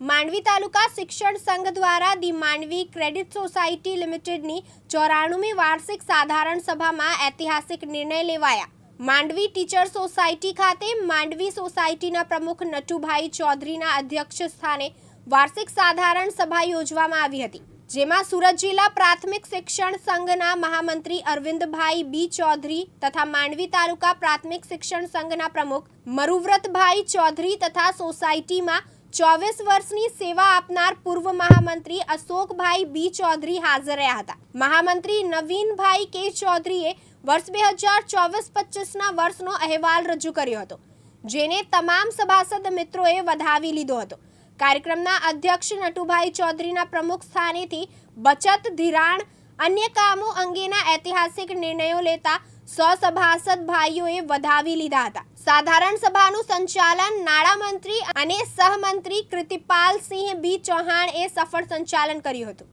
માંડવી તાલુકા શિક્ષણ સંઘ દ્વારા ધી માંડવી ક્રેડિટ સોસાયટી લિમિટેડની ચોરાણુમી વાર્ષિક સાધારણ સભામાં ઐતિહાસિક નિર્ણય લેવાયા. માંડવી ટીચર સોસાયટી ખાતે માંડવી સોસાયટીના પ્રમુખ નટુભાઈ ચૌધરીના અધ્યક્ષ સ્થાને વાર્ષિક સાધારણ સભા યોજવામાં આવી હતી, જેમાં સુરત જિલ્લા પ્રાથમિક શિક્ષણ સંઘના મહામંત્રી અરવિંદભાઈ બી ચૌધરી તથા માંડવી તાલુકા પ્રાથમિક શિક્ષણ સંઘના પ્રમુખ મરુવ્રતભાઈ ચૌધરી તથા સોસાયટીમાં ચોવીસ વર્ષની સેવા આપનાર પૂર્વ મહામંત્રી અશોકભાઈ બી ચૌધરી હાજર રહ્યા હતા. મહામંત્રી નવીનભાઈ કે ચૌધરીએ વર્ષ બે હજાર ચોવીસ પચીસના વર્ષનો અહેવાલ રજૂ કર્યો હતો, જેને તમામ સભાસદ મિત્રોએ વધાવી લીધો હતો. કાર્યક્રમના અધ્યક્ષ નટુભાઈ ચૌધરીના પ્રમુખ સ્થાનેથી બચત, ધિરાણ, અન્ય કામો અંગેના ઐતિહાસિક નિર્ણયો લેતા સો સભાસદ ભાઈઓએ વધાવી લીધા હતા. સાધારણ સભાનું સંચાલન નાણામંત્રી અને સહમંત્રી કૃતિપાલસિંહ બી ચૌહાણએ સફળ સંચાલન કર્યું હતું.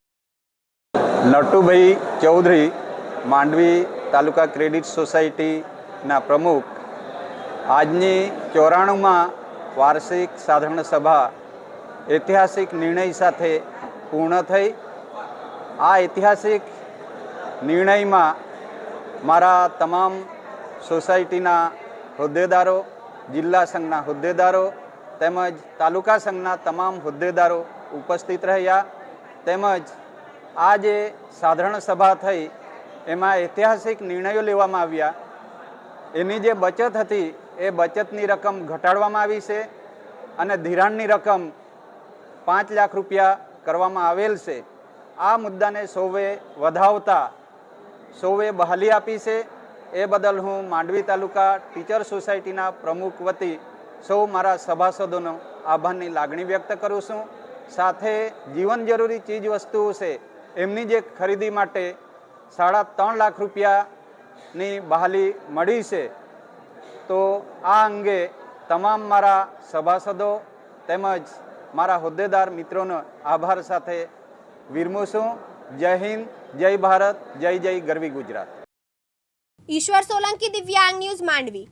નટુભાઈ ચૌધરી, માંડવી તાલુકા ક્રેડિટ સોસાયટીના પ્રમુખ, આજની ચોરાણુંમાં વાર્ષિક સાધારણ સભા ઐતિહાસિક નિર્ણય સાથે પૂર્ણ થઈ. આ ઐતિહાસિક નિર્ણયમાં મારા તમામ સોસાયટીના હોદ્દેદારો, જિલ્લા સંઘના હોદ્દેદારો તેમજ તાલુકા સંઘના તમામ હોદ્દેદારો ઉપસ્થિત રહ્યા. તેમજ આ જે સાધારણ સભા થઈ, એમાં ઐતિહાસિક નિર્ણયો લેવામાં આવ્યા. એની જે બચત હતી, એ બચતની રકમ ઘટાડવામાં આવી છે અને ધિરાણની રકમ પાંચ લાખ રૂપિયા કરવામાં આવેલ છે. આ મુદ્દાને સૌએ વધાવતા સૌએ બહાલી આપી છે. એ બદલ હું માંડવી તાલુકા ટીચર સોસાયટીના પ્રમુખ વતી સૌ મારા સભાસદોનો આભારની લાગણી વ્યક્ત કરું છું. સાથે જીવન જરૂરી ચીજ વસ્તુઓ છે, એમની જે ખરીદી માટે સાડા ત્રણ લાખ રૂપિયાની બહાલી મળી છે. તો આ અંગે તમામ મારા સભાસદો તેમજ મારા હોદ્દેદાર મિત્રોનો આભાર સાથે વિરમું છું. જય હિન્દ જય ભારત જય જય ગરવી ગુજરાત. ઈશ્વર સોલંકી દિવ્યાંગ ન્યૂઝ માંડવી.